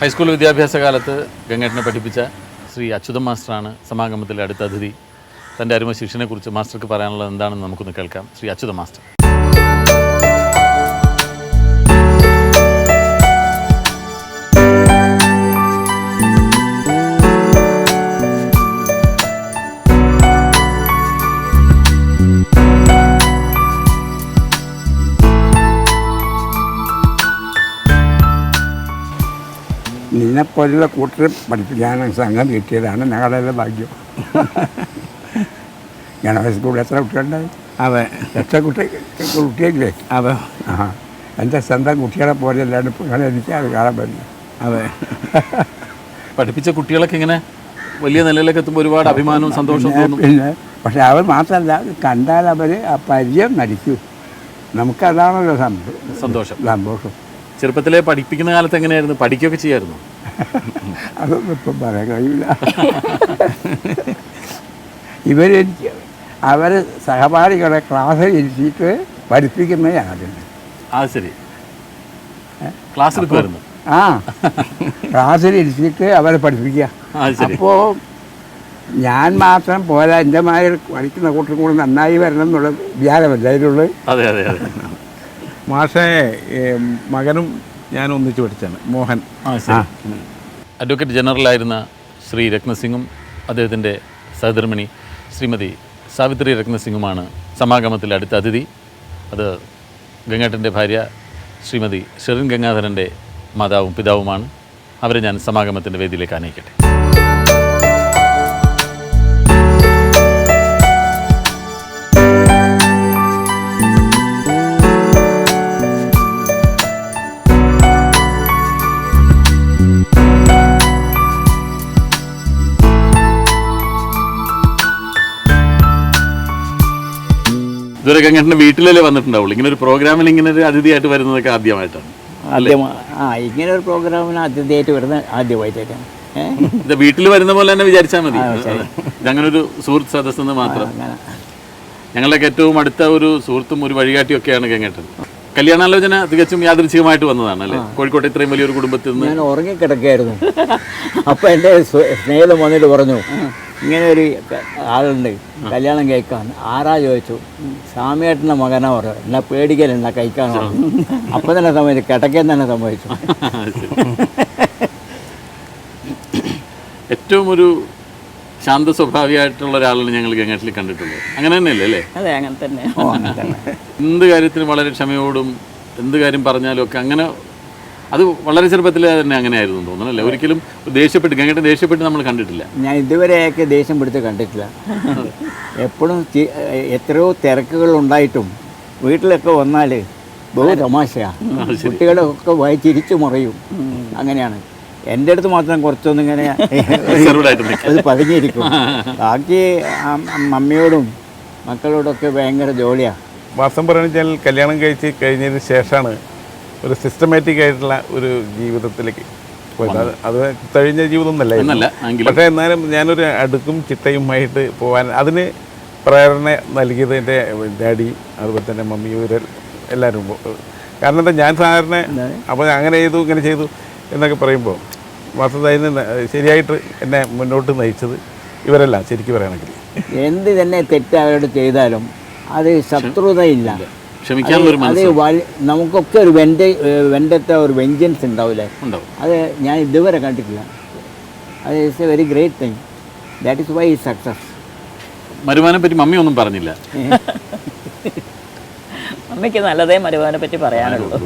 High school വിദ്യാഭ്യാസ കാലത്ത് ഗംഗേട്ടനെ പഠിപ്പിച്ച ശ്രീ അച്യുതൻ മാസ്റ്ററാണ് സമാഗമത്തിലെ അടുത്ത അതിഥി. തന്റെ അരുമ ശിക്ഷനെക്കുറിച്ച് മാസ്റ്റർക്ക് പറയാനുള്ളത് എന്താണെന്ന് നമുക്കൊന്ന് കേൾക്കാം. ശ്രീ അച്യുത മാസ്റ്റർ. നിന്നെപ്പോലുള്ള കൂട്ടരെ പഠിപ്പിക്കാൻ സംഘം കിട്ടിയതാണ് ഞങ്ങളുടെ ഭാഗ്യം. ഗണപതി സ്കൂളിൽ എത്ര കുട്ടികളുണ്ടായി അതെ. എത്ര കുട്ടി കുട്ടിയല്ലേ അതെ. ആ എന്റെ സ്വന്തം കുട്ടികളെ പോലെ അല്ലാണ്ട് എനിക്ക് അത് കാണാൻ പറ്റില്ല. അതെ. പഠിപ്പിച്ച കുട്ടികളൊക്കെ ഇങ്ങനെ വലിയ നിലയിലേക്ക് എത്തുമ്പോൾ ഒരുപാട് അഭിമാനവും സന്തോഷവും തോന്നും. പിന്നെ പക്ഷെ അവർ മാത്രമല്ല കണ്ടാൽ അവർ ആ പരിചയം നടിക്കൂ. നമുക്കതാണല്ലോ സന്തോഷം സന്തോഷം. സന്തോഷം. ചെറുപ്പത്തിലെ പഠിപ്പിക്കുന്ന കാലത്ത് എങ്ങനെയായിരുന്നു? പഠിക്കുകയൊക്കെ ചെയ്യായിരുന്നു? അതൊന്നും ഇപ്പം പറയാൻ കഴിയില്ല. ഇവരെനിക്ക് അവർ സഹപാഠികളെ ക്ലാസ്സിൽ ഇരുത്തിയിട്ട് പഠിപ്പിക്കുന്നേ ആദ്യം. ആ ശരി. ക്ലാസ് എടുക്കുമായിരുന്നു? ആ ക്ലാസ്സിൽ ഇരുത്തിയിട്ട് അവരെ പഠിപ്പിക്കുക. അപ്പോൾ ഞാൻ മാത്രം പോരാ എന്റെ മാതിരി പഠിക്കുന്ന കൂട്ടർ കൂടെ നന്നായി വരണം എന്നുള്ള വിചാരമല്ല അതിലുള്ളത് അതെ അതെ അതെ. മാഷെ മകനും ഞാൻ ഒന്നിച്ച് പഠിച്ചാണ്. മോഹൻ. ആ ശരി. അഡ്വക്കേറ്റ് ജനറലായിരുന്ന ശ്രീ രത്നസിംഗും അദ്ദേഹത്തിന്റെ സഹധർമ്മിണി ശ്രീമതി സാവിത്രി രത്നസിംഗുമാണ് സമാഗമത്തിലെ അടുത്ത അതിഥി. അത് ഗംഗാട്ടന്റെ ഭാര്യ ശ്രീമതി ഷെറിൻ ഗംഗാധരന്റെ മാതാവും പിതാവുമാണ്. അവരെ ഞാൻ സമാഗമത്തിന്റെ വേദിയിലേക്ക് അനയിക്കട്ടെ ഇതുവരെ ഗംഗേട്ടന്റെ വീട്ടിലല്ലേ വന്നിട്ടുണ്ടാവുള്ളൂ. ഇങ്ങനെ ഒരു പ്രോഗ്രാമിൽ ഇങ്ങനെ ഒരു അതിഥിയായിട്ട് വരുന്നതൊക്കെ ആദ്യമായിട്ടാണ്. ആദ്യം ആ ഇങ്ങനെ ഒരു പ്രോഗ്രാമിന് ആദ്യമായിട്ട് വരുന്ന ആദ്യമായിട്ടാണ് ഏ? വീട്ടിൽ വരുന്ന പോലെ തന്നെ വിചാരിച്ചാൽ മതി. അങ്ങനെ ഒരു സുഹൃത്ത് സദസ്സെന്ന് മാത്രം. ഞങ്ങളുടെയൊക്കെ ഏറ്റവും അടുത്ത ഒരു സുഹൃത്തും ഒരു വഴികാട്ടിയൊക്കെയാണ് ഗംഗേട്ടൻ. കല്യാണാലോചന തികച്ചും യാദൃച്ഛികമായിട്ട് വന്നതാണ് അല്ലേ? കോഴിക്കോട്ടെ ഇത്രയും വലിയൊരു കുടുംബത്തിൽ നിന്ന്. ഞാൻ ഉറങ്ങിക്കിടക്കായിരുന്നു. അപ്പോൾ എന്റെ സ്നേഹിതം വന്നിട്ട് പറഞ്ഞു ഇങ്ങനെ ഒരു ആളുണ്ട് കല്യാണം കഴിക്കാൻ. ആരാ ചോദിച്ചു? സ്വാമിയേട്ടന്റെ മകനാ പറഞ്ഞു. എന്നാ പേടിക്കലെന്നാ കഴിക്കാൻ പറഞ്ഞു. അപ്പം തന്നെ സംഭവിച്ചു കിടക്കാൻ തന്നെ സംഭവിച്ചു. ഏറ്റവും ഒരു ശാന്ത സ്വഭാവിയായിട്ടുള്ള ഒരാളാണ് ഞങ്ങൾ ഗംഗാട്ടിൽ കണ്ടിട്ടുള്ളത്. അങ്ങനെ തന്നെ അല്ലേ? അതെ അങ്ങനെ തന്നെ. ഓ അങ്ങനെ തന്നെ. എന്ത് കാര്യത്തിനും വളരെ ക്ഷമയോടും എന്ത് കാര്യം പറഞ്ഞാലും ഒക്കെ അങ്ങനെ അത് വളരെ ചെറുപ്പത്തിൽ തന്നെ അങ്ങനെയായിരുന്നു ആയിരുന്നു തോന്നുന്നു അല്ലേ? ഒരിക്കലും ദേഷ്യപ്പെട്ട് ഗംഗേട്ടൻ ദേഷ്യപ്പെട്ട് നമ്മൾ കണ്ടിട്ടില്ല. ഞാൻ ഇതുവരെയൊക്കെ ദേഷ്യം പിടിച്ച് കണ്ടിട്ടില്ല. എപ്പോഴും ചി- എത്രയോ തിരക്കുകൾ ഉണ്ടായിട്ടും വീട്ടിലൊക്കെ വന്നാൽ ബഹു തമാശയാണ് കുട്ടികളൊക്കെ വായി ചിരിച്ചു മറയും. അങ്ങനെയാണ്. എന്റെ അടുത്ത് മാത്രം കുറച്ചൊന്നും ഇങ്ങനെ. അത് പതുങ്ങിയിരിക്കും ബാക്കി മമ്മിയോടും മക്കളോടൊക്കെ ഭയങ്കര ജോലിയാണ് വാസം പറയുന്നത് വെച്ചാൽ കല്യാണം കഴിച്ച് കഴിഞ്ഞതിന് ശേഷമാണ് ഒരു സിസ്റ്റമാറ്റിക് ആയിട്ടുള്ള ഒരു ജീവിതത്തിലേക്ക് പോയത്. അത് കഴിഞ്ഞ ജീവിതം എന്നല്ല ഒന്നല്ല എങ്കിലും. പക്ഷേ എന്നാലും ഞാനൊരു അടുക്കും ചിട്ടയുമായിട്ട് പോകാൻ അതിന് പ്രേരണ നൽകിയത് എന്റെ ഡാഡി അതുപോലെ തന്നെ മമ്മി ഇവർ എല്ലാവരും. കാരണം എന്താ ഞാൻ സാധാരണ അപ്പോൾ അങ്ങനെ ചെയ്തു ഇങ്ങനെ ചെയ്തു. എന്നൊക്കെ പറയുമ്പോൾ വാസ്തവത്തിൽ നിന്ന് ശരിയായിട്ട് എന്നെ മുന്നോട്ട് നയിച്ചത് ഇവരല്ല ശരിക്കും പറയുകയാണെങ്കിൽ എന്ത് തന്നെ തെറ്റ് അവരോട് ചെയ്താലും അത് ശത്രുതയില്ല. അത് നമുക്കൊക്കെ ഒരു വെണ്ട വെണ്ടത്തെ ഒരു വെഞ്ചൻസ് ഉണ്ടാവില്ലേ? ഉണ്ടാവും. അത് ഞാൻ ഇതുവരെ കണ്ടിട്ടില്ല. അത് it's a very great thing that is why success മരുമാനെ പറ്റി മമ്മി ഒന്നും പറഞ്ഞില്ല. അമ്മയ്ക്ക് നല്ലതേ മരുമാനെ പറ്റി പറയാനുള്ളൂ